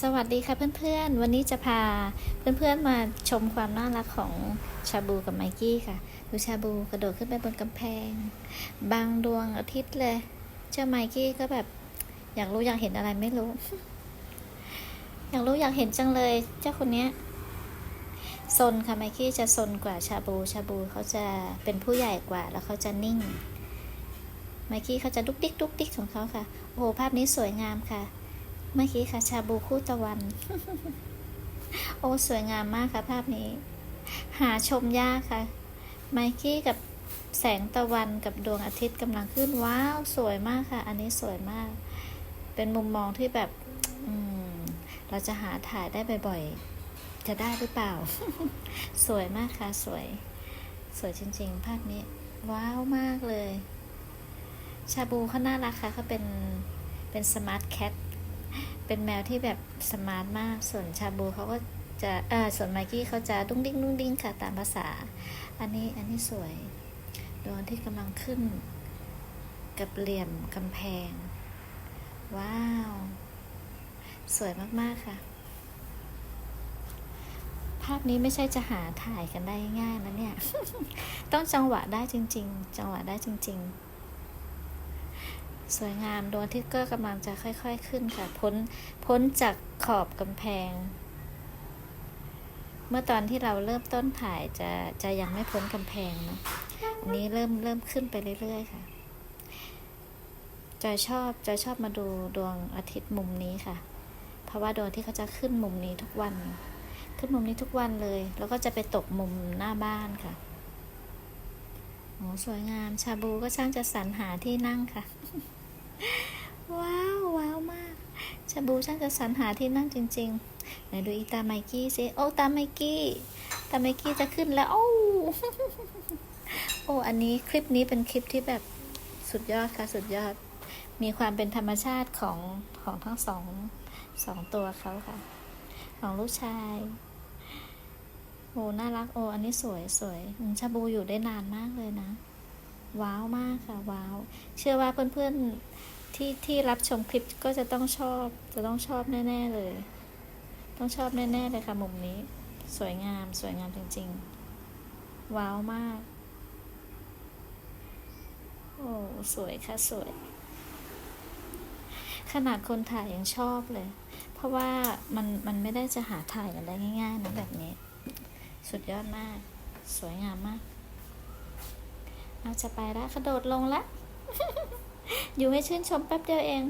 สวัสดีค่ะเพื่อนๆ วันนี้จะพาเพื่อนๆมาชมความน่ารักของชาบูกับไมกี้ค่ะ ดูชาบูกระโดดขึ้นไปบนกำแพง บางดวงอาทิตย์เลย เจ้าไมกี้ก็แบบอยากรู้อยากเห็นอะไรไม่รู้ อยากรู้อยากเห็นจังเลย เจ้าคนเนี้ยซนค่ะไมกี้จะซนกว่าชาบูชาบูเขาจะเป็นผู้ใหญ่กว่าแล้วเขาจะนิ่งไมกี้เขาจะดุกดิกดุกดิกของเขาค่ะ โอ้โหภาพนี้สวยงามค่ะ เมื่อกี้ค่ะ ชาบูคู่ตะวัน โอ้สวยงามมากค่ะ ภาพนี้ หาชมยากค่ะ ไมกี้กับแสงตะวันกับดวงอาทิตย์กำลังขึ้น ว้าว สวยมากค่ะ อันนี้สวยมาก เป็นมุมมองที่แบบอืมเราจะหาถ่ายได้บ่อยๆ จะได้หรือเปล่า สวยมากค่ะ สวย สวยจริง ๆ ภาพนี้ ว้าวมากเลย ชาบูเขาน่ารักค่ะเขาเป็น เป็นสมาร์ทแคท เป็นแมวที่แบบสมาร์ทมาก ส่วนชาบูเขาก็จะเออส่วนไมกี้เขาจะดุ้งดิ้งดุ้งดิ้งค่ะตามภาษา อันนี้อันนี้สวยดวงที่กำลังขึ้น กับเหลี่ยมกำแพง ว้าว สวยมาก ๆ ค่ะ ภาพนี้ไม่ใช่จะหาถ่ายกันได้ง่ายนะเนี่ย ต้องจังหวะได้จริง ๆ จังหวะได้จริง ๆ สวยงามดวงอาทิตย์ก็กำลังจะค่อยๆขึ้นค่ะ พ้นพ้นจากขอบกำแพง เมื่อตอนที่เราเริ่มต้นถ่ายจะจะยังไม่พ้นกำแพงเนะอันนี้เริ่มเริ่มขึ้นไปเรื่อยๆค่ะจอยชอบจอยชอบมาดูดวงอาทิตย์มุมนี้ค่ะ เพราะว่าดวงที่เขาจะขึ้นมุมนี้ทุกวัน ขึ้นมุมนี้ทุกวันเลย แล้วก็จะไปตกมุมหน้าบ้านค่ะโอ้สวยงาม ชาบูก็ช่างจะสรรหาที่นั่งค่ะ ว้าว ว้าวมากชาบูช่างจะสรรหาที่นั่งจริงๆ ไหนดูอีตาไมกี้สิ โอ้ ตาไมกี้ ตาไมกี้จะขึ้นแล้ว โอ้ โอ้ อันนี้คลิปนี้เป็นคลิปที่แบบสุดยอดค่ะ สุดยอด มีความเป็นธรรมชาติของของทั้งสองสองตัวเขาค่ะ ของลูกชาย โอ้ น่ารัก โอ้ อันนี้สวยสวยชาบูอยู่ได้นานมากเลยนะ ว้าวมากค่ะ ว้าว เชื่อว่าเพื่อนๆ ที่ที่รับชมคลิปก็จะต้องชอบ จะต้องชอบแน่ ๆ เลย ต้องชอบแน่ ๆ เลยค่ะ มุมนี้ สวยงามสวยงามจริง ๆ ว้าวมาก โอ้สวยค่ะสวย ขนาดคนถ่ายยังชอบเลย เพราะว่ามันมันไม่ได้จะหาถ่ายกันได้ง่าย ๆนะแบบนี้ สุดยอดมาก สวยงามมาก เอาจะไปล้วกระโดดลงละ อยู่ให้ชื่นชมแป๊บเดียวเอง